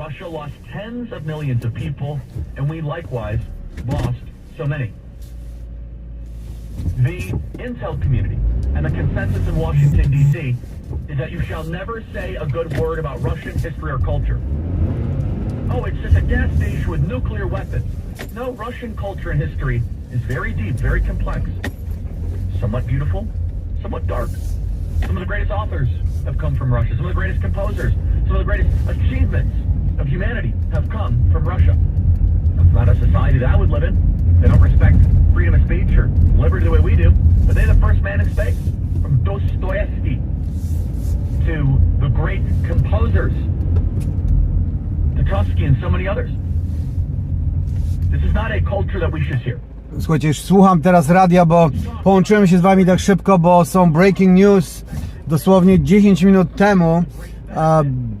Russia lost tens of millions of people, and we likewise lost so many. The intel community and the consensus in Washington, D.C. is that you shall never say a good word about Russian history or culture. Oh, it's just a gas station with nuclear weapons. No, Russian culture and history is very deep, very complex, somewhat beautiful, somewhat dark. Some of the greatest authors have come from Russia. Some of the greatest composers, some of the greatest achievements of humanity have come from Russia. That's not a society that I would live in. They don't respect freedom of speech or liberty the way we do. But they're the first man in space. From Dostoevsky to the great composers, to Trotsky and so many others. This is not a culture that we should share. Słuchajcie, słucham teraz radia, bo połączyłem się z wami tak szybko, bo są breaking news. Dosłownie 10 minut temu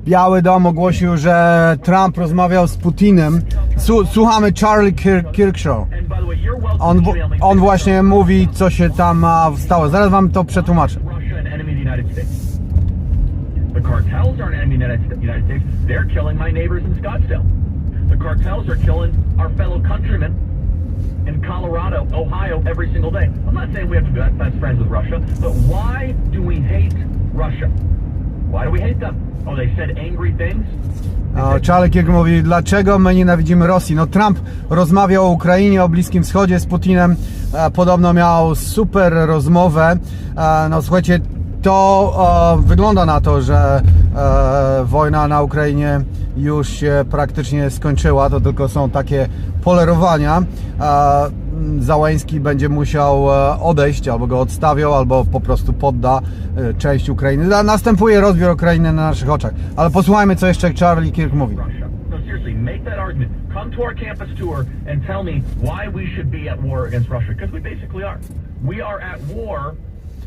Biały Dom ogłosił, że Trump rozmawiał z Putinem. Słuchamy Charlie Kir- Kirkshaw. On, on właśnie mówi, co się tam stało. Zaraz wam to przetłumaczę. The cartels are an enemy of the United States. They're killing my neighbors in Scottsdale. The cartels are killing our fellow countrymen in Colorado, Ohio every single day. I'm not saying we have to be best friends with Russia, but why do we hate Russia? Why do we hate them? Oh, they said angry things? Mówi, dlaczego my nienawidzimy Rosji? No Trump rozmawiał o Ukrainie, o Bliskim Wschodzie z Putinem. E, Podobno miał super rozmowę. E, No słuchajcie, to wygląda na to, że e, wojna na Ukrainie już się praktycznie skończyła. To tylko są takie polerowania. Załański będzie musiał e, odejść, albo go odstawią, albo po prostu podda e, część Ukrainy. Na- Następuje rozbiór Ukrainy na naszych oczach. Ale posłuchajmy, co jeszcze Charlie Kirk mówi. No, seriously, make that argument. Come to our campus tour and tell me why we should be at war against Russia, because we basically are. We are at war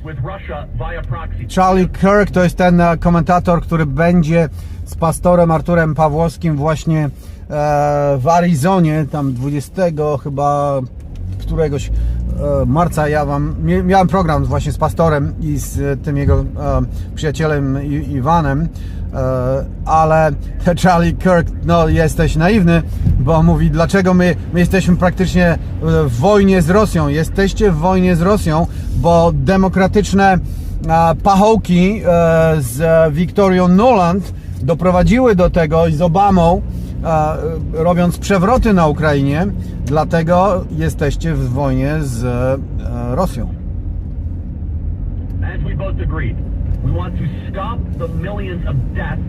with Russia via proxy. Charlie Kirk to jest ten e, komentator, który będzie z pastorem Arturem Pawłowskim właśnie w Arizonie, tam 20 chyba któregoś e, marca ja wam miałem program właśnie z pastorem i z e, tym jego e, przyjacielem Iwanem, ale Charlie Kirk, no jesteś naiwny, bo mówi dlaczego my, my jesteśmy praktycznie w wojnie z Rosją. Jesteście w wojnie z Rosją, bo demokratyczne pachołki z Victorią Nuland doprowadziły do tego i z Obamą e, robiąc przewroty na Ukrainie, dlatego jesteście w wojnie z e, Rosją. As we both agreed, we want to stop the millions of deaths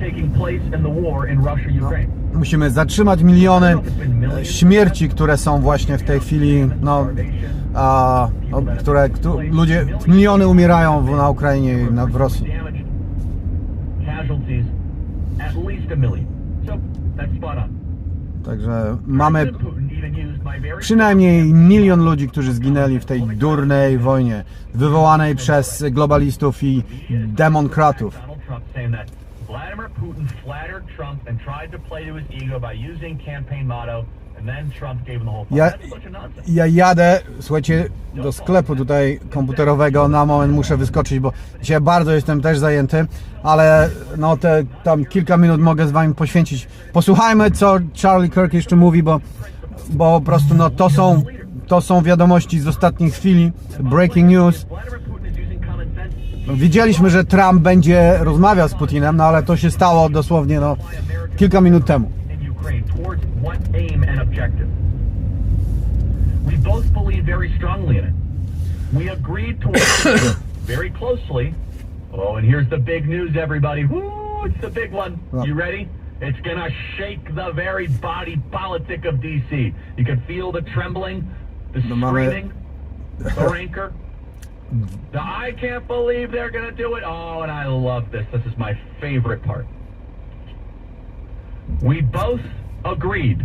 taking place in the war in Russia, Ukraine. Musimy zatrzymać miliony e, śmierci, które są właśnie w tej chwili, no, a, no które, któ- ludzie, miliony umierają w, na Ukrainie i w Rosji. Także mamy przynajmniej milion ludzi, którzy zginęli w tej durnej wojnie, wywołanej przez globalistów i demokratów. Vladimir Putin flattered Trump and tried to play to his ego by using campaign motto, Ja, ja jadę, słuchajcie, do sklepu tutaj komputerowego, na moment muszę wyskoczyć, bo dzisiaj bardzo jestem też zajęty, ale no te tam kilka minut mogę z wami poświęcić. Posłuchajmy, co Charlie Kirk jeszcze mówi, bo, bo po prostu no to są, to są wiadomości z ostatniej chwili, breaking news. Wiedzieliśmy, że Trump będzie rozmawiał z Putinem, no ale to się stało dosłownie no, kilka minut temu. In Ukraine towards what aim and objective. We both believe very strongly in it. We agreed to work very closely. Oh, and here's the big news, everybody. Woo, it's the big one. You ready? It's gonna shake the very body politic of DC. You can feel the trembling, the mamy- screaming, the rancor. The I can't believe they're gonna do it. Oh, and I love this. This is my favorite part. We both agreed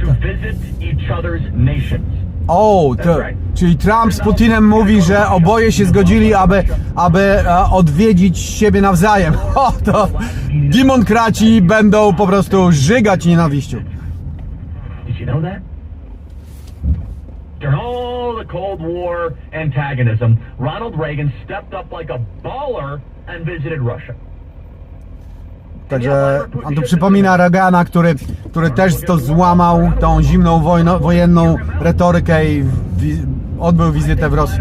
to visit each other's nations. O, to, czyli Trump z Putinem mówi, że oboje się zgodzili, aby, aby e, odwiedzić siebie nawzajem. O, to demokraci będą po prostu żygać nienawiścią. Did you know that? During all the Cold War antagonism, Ronald Reagan stepped up like a baller and visited Russia. Także on tu przypomina Reagana, który, który też to złamał, tą zimną wojno, wojenną retorykę i wi- odbył wizytę w Rosji.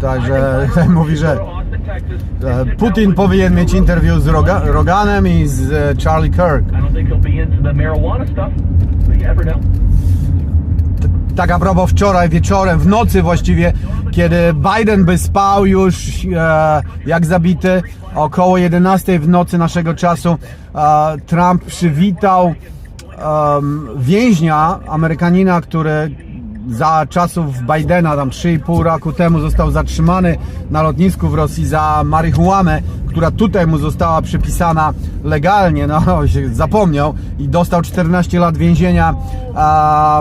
Także mówi, że Putin powinien mieć interwiu z Roga, Roganem i z e, Charlie Kirk. Tak a propos wczoraj wieczorem, w nocy właściwie, kiedy Biden by spał już e, jak zabity, około 11 w nocy naszego czasu, e, Trump przywitał em, więźnia, Amerykanina, który za czasów Bidena, tam 3,5 roku temu został zatrzymany na lotnisku w Rosji za marihuanę, która tutaj mu została przypisana legalnie, no się zapomniał i dostał 14 lat więzienia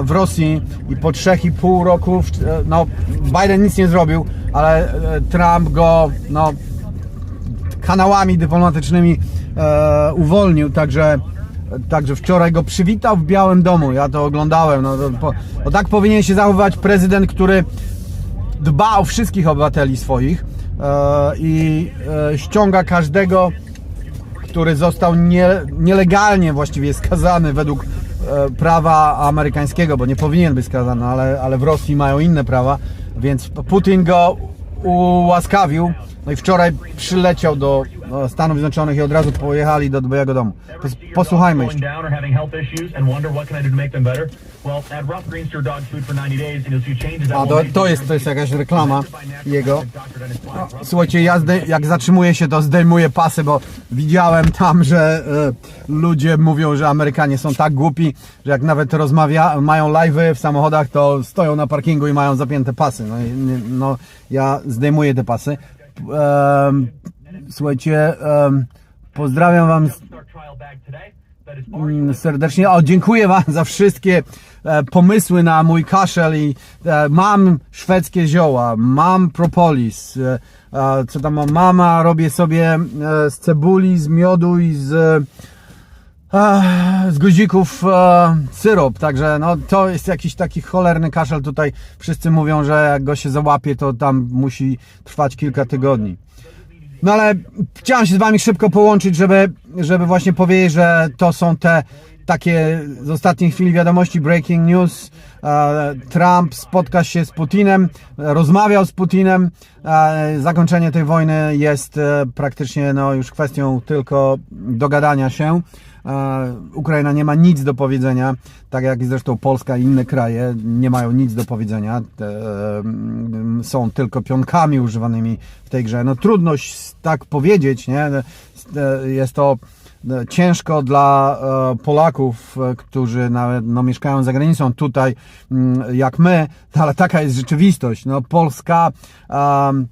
w Rosji i po 3,5 roku, no Biden nic nie zrobił, ale e, Trump go, no kanałami dyplomatycznymi e, uwolnił, także, także wczoraj go przywitał w Białym Domu. Ja to oglądałem. No, to, po, bo tak powinien się zachowywać prezydent, który dba o wszystkich obywateli swoich e, i e, ściąga każdego, który został nie, nielegalnie właściwie skazany według e, prawa amerykańskiego, bo nie powinien być skazany, ale, ale w Rosji mają inne prawa, więc Putin go ułaskawił. No i wczoraj przyleciał do e, Stanów Zjednoczonych i od razu pojechali do Białego Domu. Pos, posłuchajmy Going jeszcze. down or having health issues and wonder what can I do to make them better? Well, add rough greens to your dog's food for 90 days and you'll see changes that A to, to jest, to jest jakaś reklama jego. Black. Słuchajcie, ja jak zatrzymuję się, to zdejmuję pasy, bo widziałem tam, że e, ludzie mówią, że Amerykanie są tak głupi, że jak nawet rozmawia, mają live'y w samochodach, to stoją na parkingu i mają zapięte pasy. No, no ja zdejmuję te pasy. Em, słuchajcie, em, pozdrawiam wam Mm, serdecznie. O, dziękuję Wam za wszystkie e, pomysły na mój kaszel i e, mam szwedzkie zioła, mam propolis, e, co tam mam, mama robię sobie e, z cebuli, z miodu i z e, z guzików e, syrop, także no to jest jakiś taki cholerny kaszel tutaj. Wszyscy mówią, że jak go się załapie, to tam musi trwać kilka tygodni. No ale chciałem się z Wami szybko połączyć, żeby, żeby właśnie powiedzieć, że to są te takie z ostatniej chwili wiadomości, breaking news. E, Trump spotka się z Putinem, rozmawiał z Putinem. E, Zakończenie tej wojny jest e, praktycznie no, już kwestią tylko dogadania się. Ukraina nie ma nic do powiedzenia, tak jak zresztą Polska i inne kraje nie mają nic do powiedzenia. Są tylko pionkami używanymi w tej grze. No trudno tak powiedzieć, nie? E, Jest to e, ciężko dla e, Polaków, którzy nawet no, mieszkają za granicą tutaj, mm, jak my, ale taka jest rzeczywistość. No, Polska em,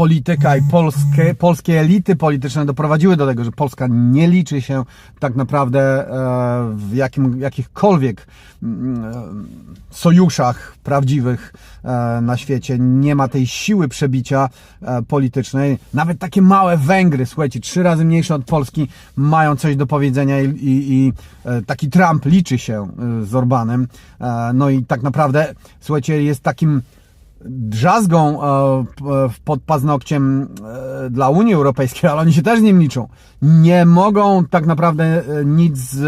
polityka i polskie, polskie elity polityczne doprowadziły do tego, że Polska nie liczy się tak naprawdę e, w jakim, jakichkolwiek mm, e, sojuszach prawdziwych e, na świecie. Nie ma tej siły przebicia politycznej. Nawet takie małe Węgry, słuchajcie, trzy razy mniejsze od Polski, mają coś do powiedzenia i, i, i taki Trump liczy się z Orbanem. No i tak naprawdę, słuchajcie, jest takim drzazgą e, w- pod paznokciem e, dla Unii Europejskiej, ale oni się też z nim liczą. Nie mogą tak naprawdę e, nic z,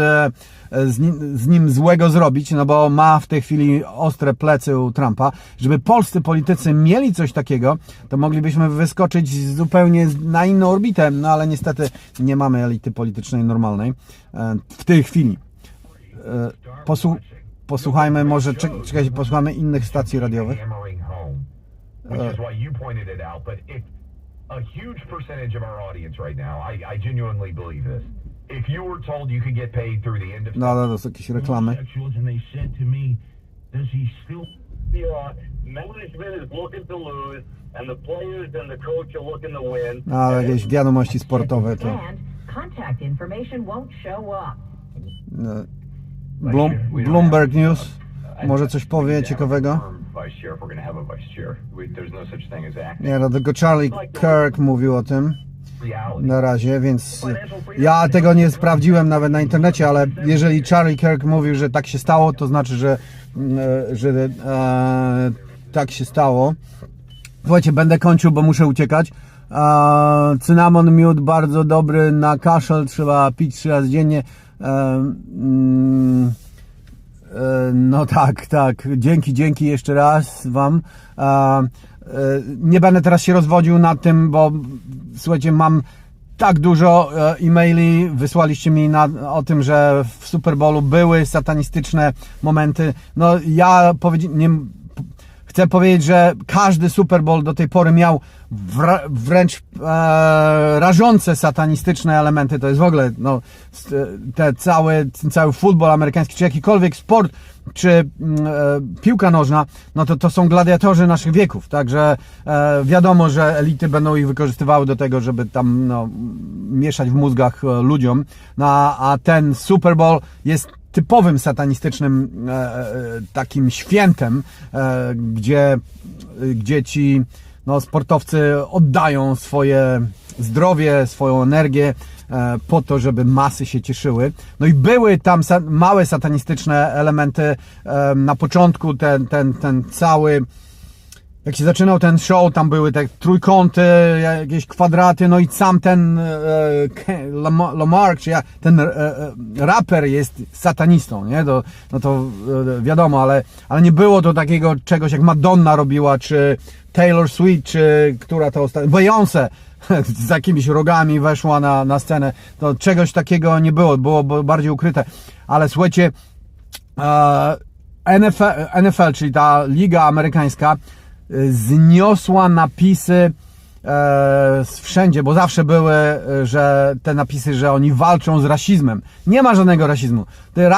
e, z, nim, złego zrobić, no bo ma w tej chwili ostre plecy u Trumpa. Żeby polscy politycy mieli coś takiego, to moglibyśmy wyskoczyć zupełnie na inną orbitę, no ale niestety nie mamy elity politycznej normalnej e, w tej chwili. E, Posłu- posłuchajmy może, czek- czekajcie, posłuchamy innych stacji radiowych. Which uh. is why you pointed it out. But if a huge percentage of our audience right now, I, I genuinely believe this. If you were told you could get paid through the end of No, ale to są jakieś reklamy. and they said to me, "Does he still?" Yeah, management is looking to lose, and the players and the coach are looking to win. No, ale jakieś wiadomości sportowe to And contact information won't show up. Bloom, Bloomberg News może coś powie ciekawego? Vice chair, if we're going to have a vice chair, we, there's no such thing as acting. Nie, no tylko Charlie Kirk mówił o tym na razie, więc ja tego nie sprawdziłem nawet na internecie, ale jeżeli Charlie Kirk mówił, że tak się stało, to znaczy, że, mm, e, że e, tak się stało. Słuchajcie, będę kończył, bo muszę uciekać. A, cynamon, miód bardzo dobry na kaszel, trzeba pić trzy razy dziennie. E, mm, e, no tak, tak. Dzięki, dzięki jeszcze raz Wam. E, nie będę teraz się rozwodził nad tym, bo słuchajcie, mam tak dużo e, e-maili wysłaliście mi na, o tym, że w Super Bowlu były satanistyczne momenty. No ja powiedzi- nie, chcę powiedzieć, że każdy Super Bowl do tej pory miał wręcz e, rażące satanistyczne elementy. To jest w ogóle no, te cały, cały futbol amerykański, czy jakikolwiek sport, czy mm, e, piłka nożna, no to to są gladiatorzy naszych wieków. Także e, wiadomo, że elity będą ich wykorzystywały do tego, żeby tam no, mieszać w mózgach e, ludziom. No, a ten Super Bowl jest typowym satanistycznym e, e, takim świętem, e, gdzie, gdzie ci no, sportowcy oddają swoje zdrowie, swoją energię po to, żeby masy się cieszyły. No i były tam małe satanistyczne elementy na początku, ten, ten, ten cały jak się zaczynał ten show, tam były te trójkąty, jakieś kwadraty, no i sam ten e, Ke- Lam- Lamar, czy ja, ten e, e, raper jest satanistą, nie? To, no to e, wiadomo, ale, ale nie było to takiego czegoś jak Madonna robiła, czy Taylor Swift, czy która to ostatnia, Beyoncé z jakimiś rogami weszła na, na scenę. To czegoś takiego nie było, było bardziej ukryte. Ale słuchajcie, e, NFL, NFL, czyli ta liga amerykańska, e, zniosła napisy wszędzie, bo zawsze były, e, że te napisy, że oni walczą z rasizmem. Nie ma żadnego rasizmu.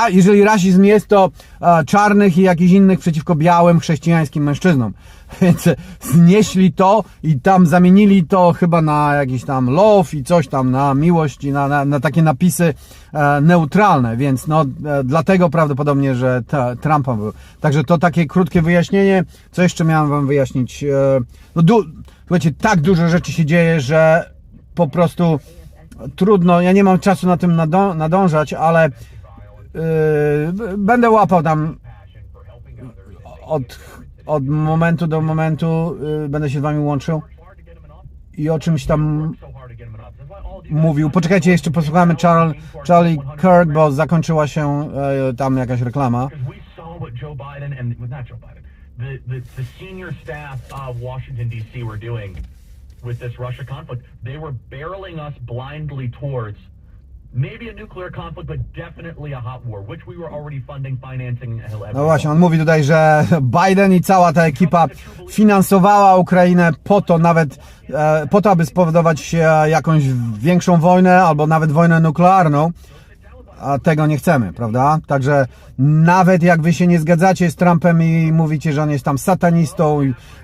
Jeżeli rasizm jest, to e, czarnych i jakichś innych przeciwko białym, chrześcijańskim mężczyznom. Więc e, znieśli to i tam zamienili to chyba na jakiś tam love i coś tam, na miłość i na, na, na takie napisy e, neutralne, więc no e, dlatego prawdopodobnie, że ta, Trumpa był. Także to takie krótkie wyjaśnienie. Co jeszcze miałem wam wyjaśnić? E, no du, słuchajcie, tak dużo rzeczy się dzieje, że po prostu trudno, ja nie mam czasu na tym nadą, nadążać, ale yy, będę łapał tam od, od momentu do momentu, yy, będę się z wami łączył i o czymś tam mówił. Poczekajcie, jeszcze posłuchamy Charlie, Charlie Kirk, bo zakończyła się e, tam jakaś reklama. The, the, the senior staff of Washington D.C. were doing with this Russia conflict. They were barreling us blindly towards maybe a nuclear conflict, but definitely a hot war, which we were already funding, financing. No właśnie, on mówi tutaj, że Biden i cała ta ekipa finansowała Ukrainę po to nawet, e, po to, aby spowodować e, jakąś większą wojnę albo nawet wojnę nuklearną. A tego nie chcemy, prawda? Także nawet jak wy się nie zgadzacie z Trumpem i mówicie, że on jest tam satanistą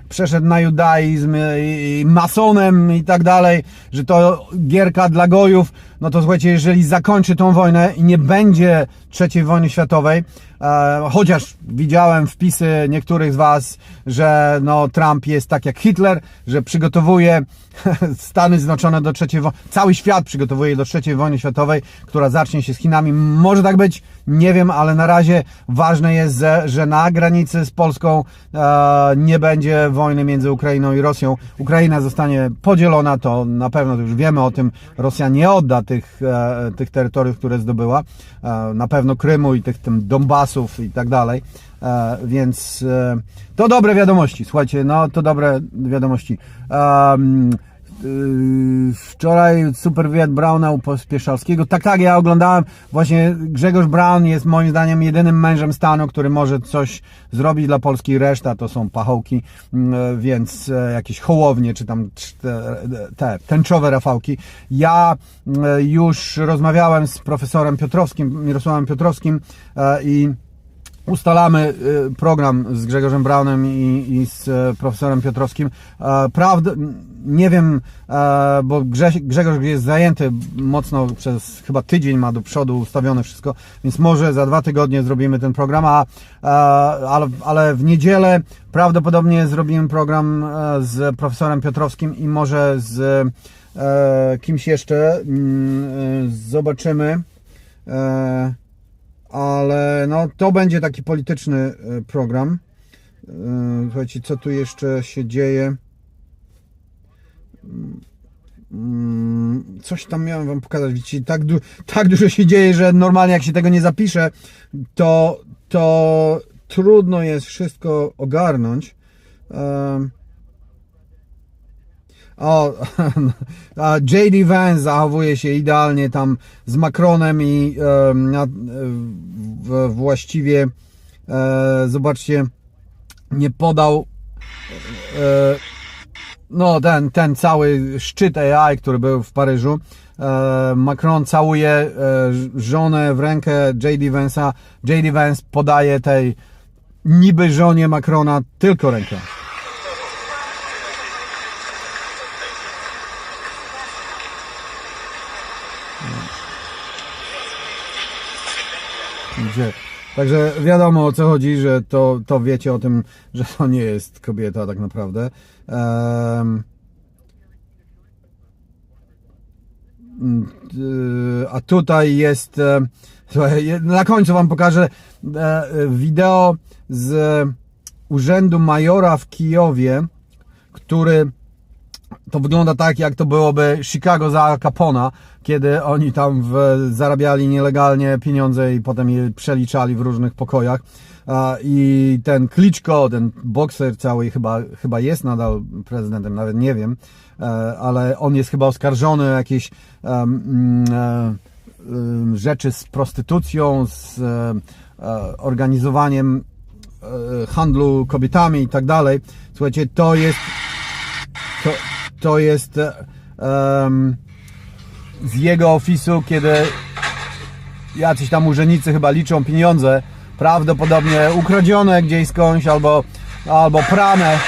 przeszedł na judaizm i masonem i tak dalej, że to gierka dla gojów, no to słuchajcie, jeżeli zakończy tą wojnę i nie będzie trzeciej wojny światowej, e, chociaż widziałem wpisy niektórych z was, że no Trump jest tak jak Hitler, że przygotowuje Stany Zjednoczone do trzeciej wojny, cały świat przygotowuje do trzeciej wojny światowej, która zacznie się z Chinami. Może tak być, nie wiem, ale na razie ważne jest, że, na granicy z Polską e, nie będzie wojny między Ukrainą i Rosją. Ukraina zostanie podzielona, to na pewno to już wiemy o tym. Rosja nie odda tych, e, tych terytoriów, które zdobyła. E, na pewno Krymu i tych tym Donbasów i tak dalej. E, więc to dobre wiadomości. Słuchajcie, no to dobre wiadomości. Yy, wczoraj super wywiad Brauna u Pospieszalskiego. Tak, tak, ja oglądałem. Właśnie Grzegorz Braun jest moim zdaniem jedynym mężem stanu, który może coś zrobić dla Polski. Reszta to są pachołki, mm, więc e, jakieś hołownie, czy tam te, te tęczowe rafałki. Ja e, już rozmawiałem z profesorem Piotrowskim, Mirosławem Piotrowskim e, i ustalamy y, program z Grzegorzem Braunem i, i z e, profesorem Piotrowskim. E, Prawda, nie wiem, e, bo Grze, Grzegorz jest zajęty mocno przez chyba tydzień ma do przodu ustawione wszystko, więc może za dwa tygodnie zrobimy ten program, a, ale, ale w niedzielę prawdopodobnie zrobimy program z profesorem Piotrowskim i może z kimś jeszcze. Mm, Zobaczymy. E, ale no, to będzie taki polityczny e, program. Yy, Słuchajcie, co tu jeszcze się dzieje? Mm, Coś tam miałem wam pokazać. Widzicie, tak, du- tak dużo się dzieje, że normalnie jak się tego nie zapisze, to, to trudno jest wszystko ogarnąć. Em, O, a JD Vance zachowuje się idealnie tam z Macronem i em, na, w, właściwie e, zobaczcie, nie podał e, no ten, ten cały szczyt AI, który był w Paryżu. E, Macron całuje e, żonę w rękę JD Vance'a. JD Vance podaje tej niby żonie Macrona tylko rękę. Także wiadomo o co chodzi, że to, to wiecie o tym, że to nie jest kobieta tak naprawdę. Y, a tutaj jest. e, na końcu Wam pokażę e, wideo z urzędu majora w Kijowie, który to wygląda tak, jak to byłoby Chicago za Capona, kiedy oni tam w, zarabiali nielegalnie pieniądze i potem je przeliczali w różnych pokojach. I ten Kliczko, ten bokser cały, chyba, chyba jest nadal prezydentem, nawet nie wiem, e, ale on jest chyba oskarżony o jakieś mm, e, rzeczy z prostytucją, z e, organizowaniem handlu kobietami i tak dalej. Słuchajcie, to jest to, to jest em, z jego ofisu, kiedy jacyś tam urzędnicy chyba liczą pieniądze, prawdopodobnie ukradzione gdzieś skądś albo, albo prane.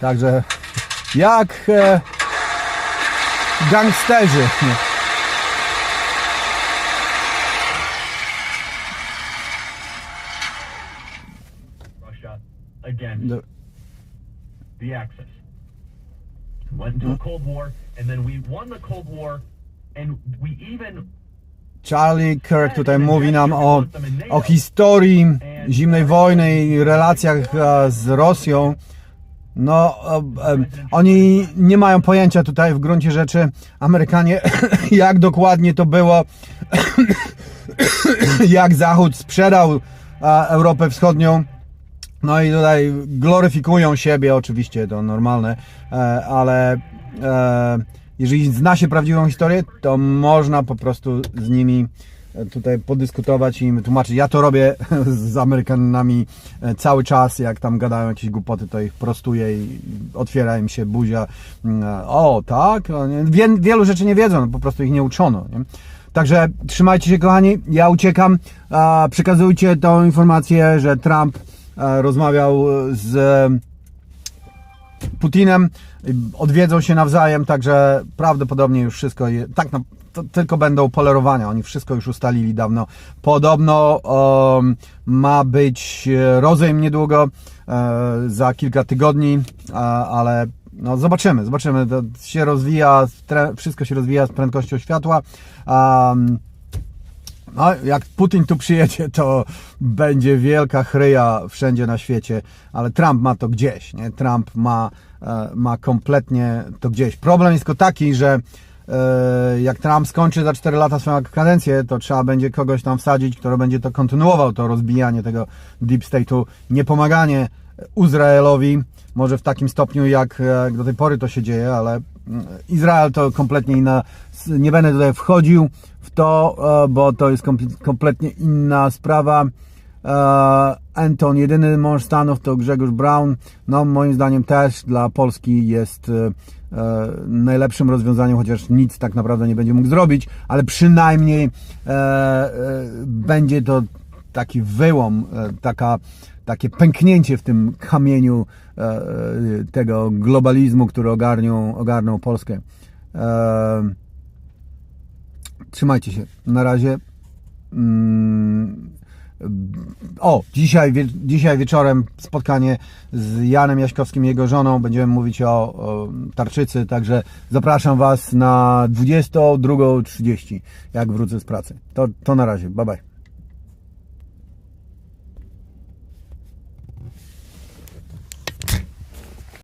Także jak e, gangsterzy. Nie. Russia against No. the Axis. Went into a Cold War, and then we won the Cold War, and we even Charlie Kirk tutaj mówi nam o, o historii zimnej wojny i relacjach e, z Rosją. No, oni nie mają pojęcia tutaj w gruncie rzeczy, Amerykanie, jak dokładnie to było, jak Zachód sprzedał e, Europę Wschodnią. No i tutaj gloryfikują siebie, oczywiście to normalne, e, ale e, jeżeli zna się prawdziwą historię, to można po prostu z nimi tutaj podyskutować i im tłumaczyć. Ja to robię z Amerykanami e, cały czas, jak tam gadają jakieś głupoty, to ich prostuję i otwiera im się buzia. Mm, O, tak? O. Wie, wielu rzeczy nie wiedzą, po prostu ich nie uczono. Nie? Także trzymajcie się kochani, ja uciekam. Przekazujcie tą informację, że Trump e, rozmawiał z Putinem, odwiedzą się nawzajem, także prawdopodobnie już wszystko, tak na, to tylko będą polerowania, oni wszystko już ustalili dawno. Podobno um, ma być e, rozejm niedługo, e, za kilka tygodni, ale no zobaczymy, zobaczymy, to się rozwija, wszystko się rozwija z prędkością światła. No, jak Putin tu przyjedzie, to będzie wielka chryja wszędzie na świecie, ale Trump ma to gdzieś, nie? Trump ma, e, ma kompletnie to gdzieś. Problem jest tylko taki, że jak Trump skończy za 4 lata swoją kadencję, to trzeba będzie kogoś tam wsadzić, kto będzie to kontynuował, to rozbijanie tego deep state'u, niepomaganie Izraelowi, może w takim stopniu jak, jak do tej pory to się dzieje, ale mm, Izrael to kompletnie inna, nie będę tutaj wchodził w to, e, bo to jest komple- kompletnie inna sprawa. E, Anton, jedyny mąż Stanów to Grzegorz Brown. No moim zdaniem też dla Polski jest e, e, najlepszym rozwiązaniem, chociaż nic tak naprawdę nie będzie mógł zrobić, ale przynajmniej e, e, będzie to taki wyłom, e, taka, takie pęknięcie w tym kamieniu e, e, tego globalizmu, który ogarnią, ogarnął Polskę. E, Trzymajcie się. Na razie. O, dzisiaj, wie- dzisiaj wieczorem spotkanie z Janem Jaśkowskim i jego żoną. Będziemy mówić o, o tarczycy, także zapraszam Was na 22.30, jak wrócę z pracy. To, to na razie. Bye bye.